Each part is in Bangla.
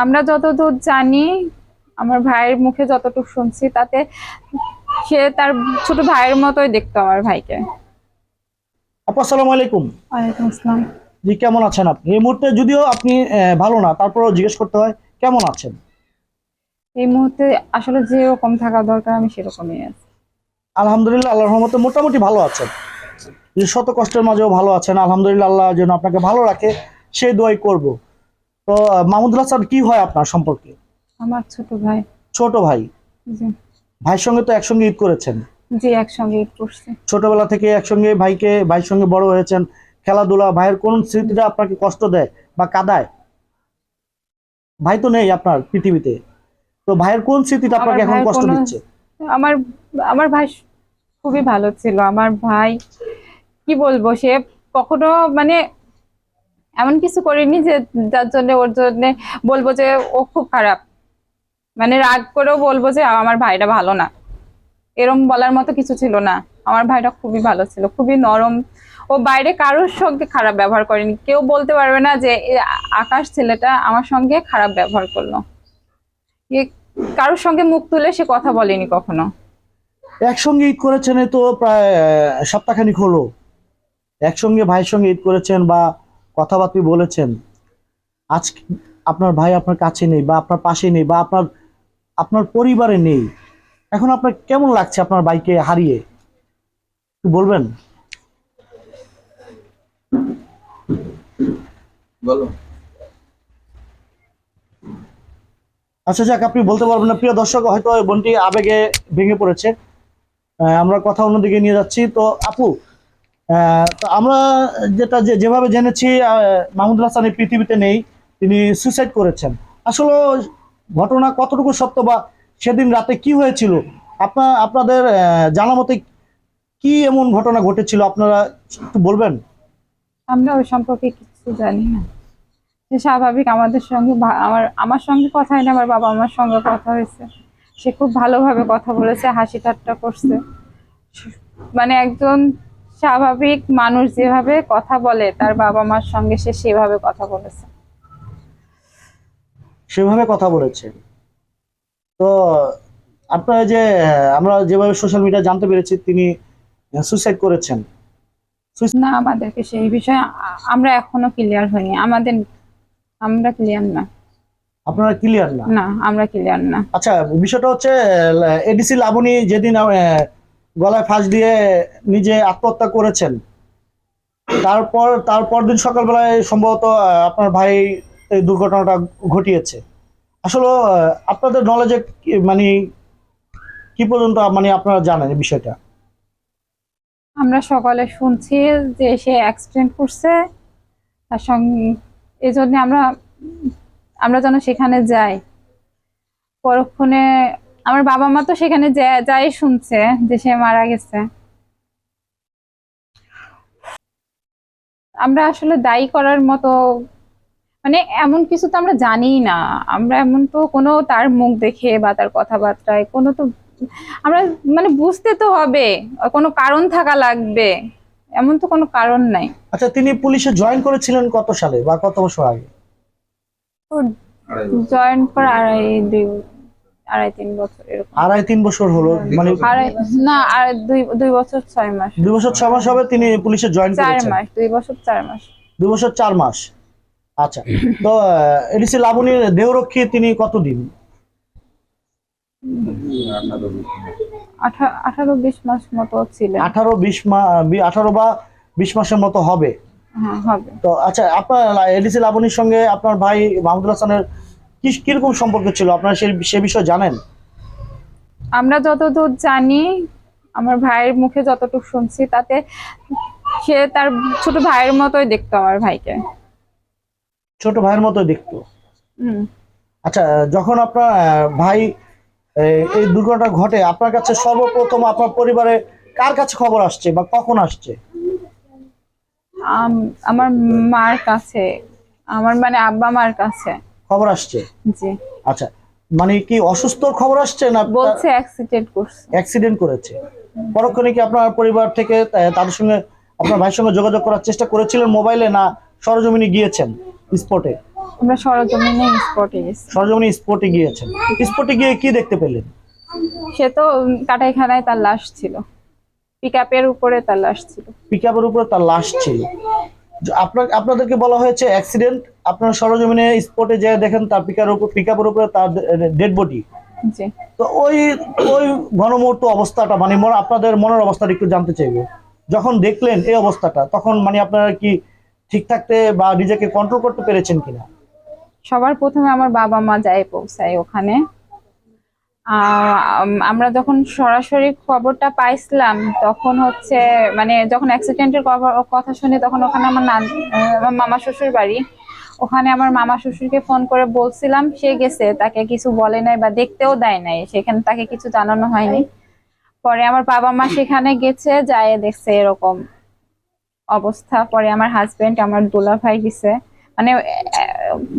আমরা যতদূর জানি আমার ভাইয়ের মুখে যতটুকু শুনছি তাতে সে তার ছোট ভাইয়ের মতোই দেখতো আমার ভাইকে। আপু আসসালামু আলাইকুম। ওয়ালাইকুম আসসালাম। জি কেমন আছেন আপনি? এই মুহূর্তে যদিও আপনি আহ, ভালো না তারপরেও জিজ্ঞেস করতে হয় কেমন আছেন? এই মুহূর্তে আসলে যেরকম থাকা দরকার আমি সেরকমই আছি। আলহামদুলিল্লাহ আল্লাহর রহমতে মোটামুটি ভালো আছেন। শত কষ্টের মাঝেও ভালো আছেন। আলহামদুলিল্লাহ আল্লাহ যেন আপনাকে ভালো রাখে সে দোয়াই করব। তো আহ, মাহমুদুল হাসান কি হয় আপনার সম্পর্কে? আমার ছোট ভাই। ছোট ভাই? জি। ভাইয়ের সঙ্গে তো একসঙ্গে ঈদ করেছেন। জি একসঙ্গে ঈদ করছি। ছোটবেলা থেকে একসঙ্গে ভাইকে ভাইয়ের সঙ্গে বড় হয়েছেন। খেলাধুলা ভাইয়ের কোন স্মৃতিটা আপনাকে কষ্ট দেয় বা কাদায়? ভাই তো নেই আপনার পৃথিবীতে। তো ভাইয়ের কোন স্মৃতিটা আপনাকে এখন কষ্ট দিচ্ছে? আমার আমার ভাই খুবই ভালো ছিল। আমার ভাই কি বলব সে কখনো মানে এমন কিছু করিনি যে যার জন্য ওর জন্য বলব যে ও খুব খারাপ। মানে রাগ করেও বলব যে আমার ভাইটা ভালো না। এরম বলার মতো কিছু ছিল না। আমার ভাইটা খুবই ভালো ছিল, খুবই নরম। ও বাইরে কারোর সঙ্গে খারাপ ব্যবহার করেনি। কেউ বলতে পারবে না যে আকাশ ছেলেটা আমার সঙ্গে খারাপ ব্যবহার করল। কারোর সঙ্গে মুখ তুলে সে কথা বলেনি কখনো। একসঙ্গে ঈদ করেছেন তো প্রায় সপ্তাহখানিক হলো। একসঙ্গে, ভাইয়ের সঙ্গে ঈদ করেছেন বা কথাবার্তা বলেছেন। আজ আপনার ভাই আপনার কাছে নেই বা আপনার পাশে নেই বা আপনার আপনার পরিবারে নেই। এখন আপনার কেমন লাগছে আপনার ভাইকে হারিয়ে? একটু বলবেন? বলো। আচ্ছা যাক আপনি বলতে পারবেন না। প্রিয় দর্শক হয়তো বোনটি আবেগে ভেঙে পড়েছে। আমরা কথা অন্যদিকে নিয়ে যাচ্ছি। তো আপু তো আমরা যেটা যে যেভাবে জেনেছি মাহমুদুল হাসান এই পৃথিবীতে নেই, তিনি সুইসাইড করেছেন। আসলে ঘটনা কতটুকু সত্য বা সেদিন রাতে কি হয়েছিল? আপনার আপনাদের জানা মতে কি এমন ঘটনা ঘটেছিল? আপনারা একটু বলবেন? আমরা ওই সম্পর্কে কিছু জানি না। স্বাভাবিক আমাদের সঙ্গে আমার আমার সঙ্গে কথা হয়নি আমার বাবা আমার সঙ্গে কথা হয়েছে। সে খুব ভালোভাবে কথা বলেছে, হাসি ঠাট্টা করছে। মানে একজন স্বাভাবিক মানুষ যেভাবে কথা বলে তার বাবা মার সঙ্গে সে সেভাবে কথা বলেছে সেভাবে কথা বলেছে তো আপনারা যে আমরা যেভাবে সোশ্যাল মিডিয়া জানতে পেরেছি তিনি সুইসাইড করেছেন না আমাদেরকে সেই বিষয়ে আমরা এখনও ক্লিয়ার হইনি আমাদের আমরা ক্লিয়ার না আপনারা ক্লিয়ার না না আমরা ক্লিয়ার না আচ্ছা বিষয়টা হচ্ছে এডিসি লাবণী যেদিন গলায় ফাঁস দিয়ে নিজে আত্মহত্যা করেছেন। তারপর তারপর দিন সকালবেলায় সম্ভবত আপনার ভাই এই দুর্ঘটনাটা ঘটিয়েছে। আসলে আপনাদের নলেজে মানে কি পর্যন্ত মানে আপনারা জানেন বিষয়টা? আমরা সকালে শুনছি যে সে অ্যাক্সিডেন্ট করছে, তার সঙ্গে এই জন্য আমরা আমরা যেন সেখানে যাই। পরক্ষণে আমার বাবা মা তো সেখানে যাই শুনছে যে সে মারা গেছে। আমরা আসলে দায়ী করার মতো মানে এমন কিছু তো আমরা জানি না। আমরা এমন তো কোনো তার মুখ দেখে বা তার কথাবার্তায় কোনো তো আমরা মানে বুঝতে তো হবে কোনো কারণ থাকা লাগবে এমন তো কোনো কারণ নাই। আচ্ছা তিনি পুলিশে জয়েন করেছিলেন কত সালে বা কত বছর আগে? জয়েন করা আড়াই দুই আড়াই তিন বছর এরকম। আড়াই তিন বছর হলো মানে না আর দুই দুই বছর ছয় মাস। দুই বছর ছয় মাস হবে তিনি পুলিশে জয়েন চার মাস দুই বছর চার মাস। দুই বছর চার মাস। আচ্ছা তো এডিসি লাবণীর দেহরক্ষী তিনি কতদিন? আঠারো বিশ মাস মতো ছিলেন। আঠারো বিশ আঠারো বা বিশ মাসের মতো হবে। হ্যাঁ হবে। তো আচ্ছা আপনার এডিসি লাবণীর সঙ্গে আপনার ভাই মাহমুদুল হাসানের কি কীরকম সম্পর্ক ছিল? আপনারা সে সে বিষয়ে জানেন? আমরা যতদূর জানি আমার ভাইয়ের মুখে যতটুকু শুনছি তাতে সে তার ছোট ভাইয়ের মতোই দেখতো আমার ভাইকে। ছোট ভাইয়ের মতো দেখতো? আচ্ছা যখন আপনার ভাই এই- দুর্ঘটনা ঘটে আপনার কাছে সর্বপ্রথম আপনার পরিবারে কার কাছে খবর আসছে বা কখন আসছে? আম- আমার মার কাছে আমার মানে আব্বা মার কাছে। খবর আসছে? জি। আচ্ছা মানে কি অসুস্থ খবর আসছে না বলছে অ্যাক্সিডেন্ট করছে। অ্যাক্সিডেন্ট করেছে। পরক্ষণে কি আপনার পরিবার থেকে তাদের সঙ্গে আপনার ভাইয়ের সঙ্গে যোগাযোগ করার চেষ্টা করেছিলেন মোবাইলে না সরজমিনে গিয়েছেন স্পটে আমরা সরজমিনে স্পটে গেছি। সরজমিনী স্পটে গিয়েছেন। স্পটে গিয়ে কি দেখতে পেলেন? সে তো কাটাইখানায় তার লাশ ছিল। পিক আপের উপরে তার লাশ ছিল। পিক আপের উপরে তার লাশ ছিল। আপনার আপনাদেরকে বলা হয়েছে অ্যাক্সিডেন্ট আপনার সরজমিনে স্পটে যেয়ে দেখেন তার পিকার উপর পিক আপের উপরে তার ডেড বডি তো ওই ওই ঘনমুহূর্ত অবস্থাটা মানে আপনাদের মনের অবস্থাটা একটু জানতে চাইব। যখন দেখলেন এই অবস্থাটা তখন মানে আপনারা কি ঠিক থাকতে বা নিজেকে কন্ট্রোল করতে পেরেছেন কিনা? সবার প্রথমে আমার বাবা মা যায় পৌঁছায় ওখানে। আমরা যখন সরাসরি খবরটা পাইছিলাম, তখন হচ্ছে মানে যখন অ্যাক্সিডেন্টের কথা শুনি তখন ওখানে আমার নান আমার মামা শ্বশুর বাড়ি, ওখানে আমার মামা শ্বশুরকে ফোন করে বলছিলাম, সে গেছে, তাকে কিছু বলে নাই বা দেখতেও দেয় নাই, সেখানে তাকে কিছু জানানো হয়নি। পরে আমার বাবা মা সেখানে গেছে, যায় দেখছে এরকম অবস্থা। পরে আমার হাজবেন্ড আমার দোলা ভাই গেছে। মানে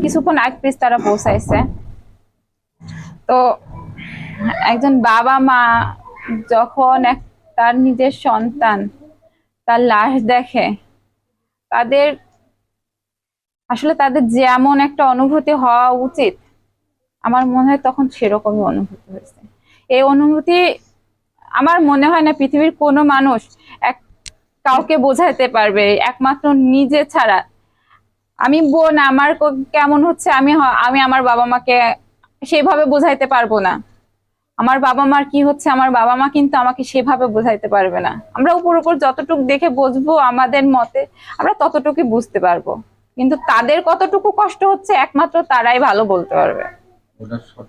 কিছুক্ষণ আগ পিস তারা পৌঁছাইছে। তো একজন বাবা মা যখন তার নিজের সন্তান, তার লাশ দেখে, তাদের, আসলে তাদের যেমন একটা অনুভূতি হওয়া উচিত, আমার মনে হয় তখন সেরকমই অনুভূতি হয়েছে। এই অনুভূতি, আমার মনে হয় না পৃথিবীর কোনো মানুষ এক, কাউকে বোঝাইতে পারবে, একমাত্র নিজে ছাড়া। আমি বোন, আমার কেমন হচ্ছে, আমি আমি আমার বাবা মাকে সেভাবে বোঝাইতে পারব না। আমার বাবা মার কি হচ্ছে আমার বাবা মা কিন্তু আমাকে সেভাবে বোঝাইতে পারবে না। আমরা উপর উপর যতটুকু দেখে বুঝব আমাদের মতে আমরা ততটুকুই বুঝতে পারব। কিন্তু তাদের কতটুকু কষ্ট হচ্ছে একমাত্র তারাই ভালো বলতে পারবে।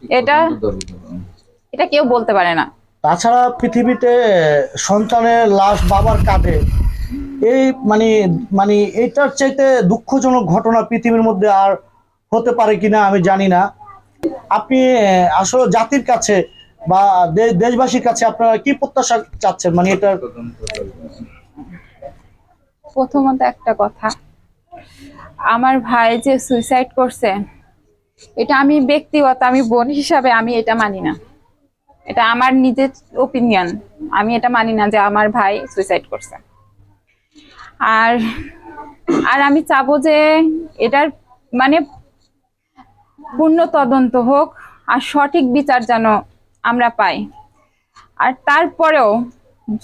এটা- এটা কেউ বলতে পারে না। তাছাড়া পৃথিবীতে সন্তানের লাশ বাবার কাঁধে এই মানে মানে এটার চাইতে দুঃখজনক ঘটনা পৃথিবীর মধ্যে আর হতে পারে কিনা আমি জানি না। আপনি আসলে জাতির কাছে বা দেশবাসীর কাছে আপনারা কি প্রত্যাশা চাচ্ছেন? মানে এটার প্রথমত একটা কথা। আমার ভাই যে সুইসাইড করছে, এটা আমি ব্যক্তিগত, আমি বোন হিসাবে আমি এটা মানি না। এটা আমার নিজের ওপিনিয়ন আমি এটা মানি না যে আমার ভাই সুইসাইড করছে। আর আর আমি চাবো যে এটার মানে পূর্ণ তদন্ত হোক আর সঠিক বিচার যেন আমরা পাই। আর তারপরেও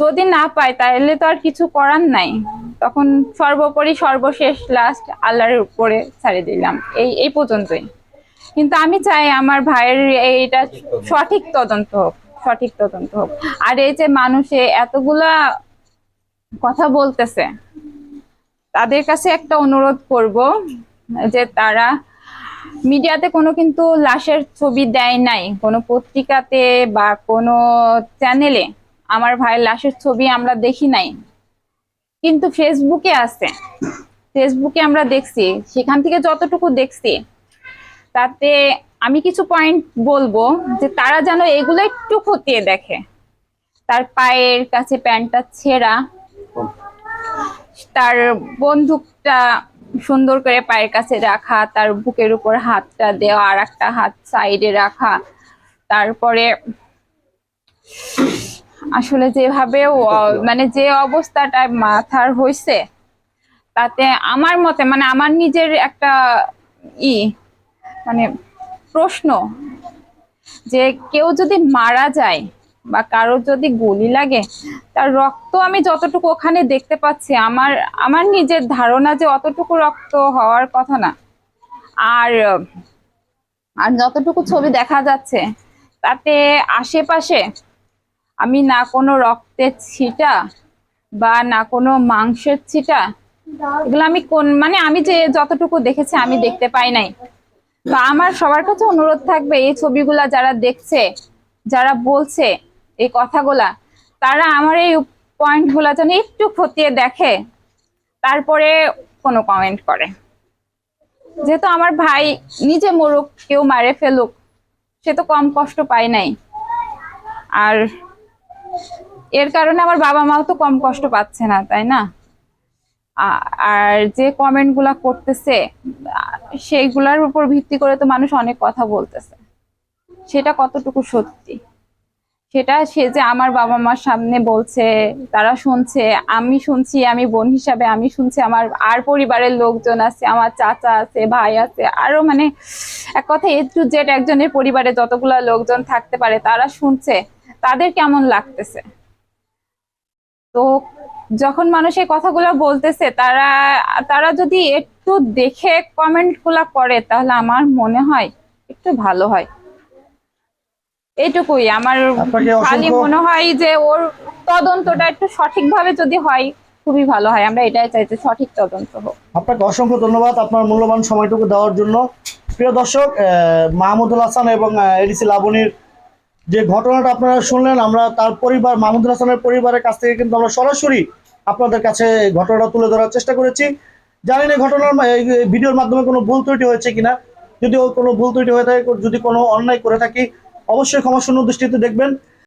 যদি না পাই, তাহলে তো আর কিছু করার নাই। তখন সর্বোপরি সর্বশেষ লাস্ট আল্লাহর উপরে ছাড়ে দিলাম। এই এই পর্যন্তই। কিন্তু আমি চাই আমার ভাইয়ের এইটা সঠিক তদন্ত হোক, সঠিক তদন্ত হোক। আর এই যে মানুষে এতগুলা কথা বলতেছে, তাদের কাছে একটা অনুরোধ করব যে তারা মিডিয়াতে কোনো কিন্তু লাশের ছবি দেয় নাই, কোনো পত্রিকাতে বা কোনো চ্যানেলে আমার ভাইয়ের লাশের ছবি আমরা দেখি নাই। কিন্তু ফেসবুকে আছে। ফেসবুকে আমরা দেখছি। সেখান থেকে যতটুকু দেখছি, তাতে আমি কিছু পয়েন্ট বলব যে তারা যেন এগুলো একটু খতিয়ে দেখে। তার পায়ের কাছে প্যান্টটা ছেঁড়া, তার বন্দুকটা সুন্দর করে পায়ের কাছে রাখা, তার বুকের উপর হাতটা দেওয়া, আর একটা হাত সাইডে রাখা। তারপরে আসলে যেভাবে মানে যে অবস্থাটা মাথার হয়েছে তাতে আমার মতে মানে আমার নিজের একটা ই মানে প্রশ্ন যে কেউ যদি মারা যায় বা কারও যদি গুলি লাগে, তার রক্ত আমি যতটুকু ওখানে দেখতে পাচ্ছি, আমার আমার নিজের ধারণা যে অতটুকু রক্ত হওয়ার কথা না। আর আর যতটুকু ছবি দেখা যাচ্ছে, তাতে আশেপাশে আমি না কোনো রক্তের ছিটা বা না কোনো মাংসের ছিটা, এগুলো আমি কোন মানে আমি যে যতটুকু দেখেছি আমি দেখতে পাই নাই। তো আমার সবার কাছে অনুরোধ থাকবে, এই ছবিগুলা যারা দেখছে, যারা বলছে এই কথাগুলা, তারা আমার এই পয়েন্টগুলা যেন একটু খতিয়ে দেখে, তারপরে কোনো কমেন্ট করে। যেহেতু আমার ভাই নিজে মরুক, কেউ মারে ফেলুক, সে তো কম কষ্ট পায় নাই। আর এর কারণে আমার বাবা মাও তো কম কষ্ট পাচ্ছে না, তাই না? আর যে কমেন্টগুলা করতেছে, সেইগুলার উপর ভিত্তি করে তো মানুষ অনেক কথা বলতেছে। সেটা কতটুকু সত্যি? সেটা সে যে আমার বাবা মার সামনে বলছে, তারা শুনছে, আমি শুনছি, আমি বোন হিসাবে আমি শুনছি, আমার আর পরিবারের লোকজন আছে, আমার চাচা আছে, ভাই আছে, আরও মানে এক কথা এ টু জেড একজনের পরিবারে যতগুলা লোকজন থাকতে পারে, তারা শুনছে। তাদের কেমন লাগতেছে? তো যখন মানুষ এই কথাগুলো বলতেছে, তারা তারা যদি একটু দেখে কমেন্টগুলা করে, তাহলে আমার মনে হয় একটু ভালো হয়। এইটুকুই আমার খালি মনে হয় যে ওর তদন্তটা একটু সঠিকভাবে যদি হয় খুবই ভালো হয়। আমরা এটাই চাইছি সঠিক তদন্ত হোক। আপনাকে অসংখ্য ধন্যবাদ আপনার মূল্যবান সময়টুকু দেওয়ার জন্য। প্রিয় দর্শক মাহমুদুল হাসান এবং এডিসি লাবণীর যে ঘটনাটা আপনারা শুনলেন আমরা তার পরিবার মাহমুদুল হাসানের পরিবারের কাছ থেকে কিন্তু আমরা সরাসরি আপনাদের কাছে ঘটনাটা তুলে ধরার চেষ্টা করেছি। জানি না ঘটনার ভিডিওর মাধ্যমে কোনো ভুল ত্রুটি হয়েছে কিনা। যদিও কোনো ভুল ত্রুটি হয়ে থাকে যদি কোনো অন্যায় করে থাকি অবশ্যই ক্ষমা শূন্য দৃষ্টিতে দেখবেন।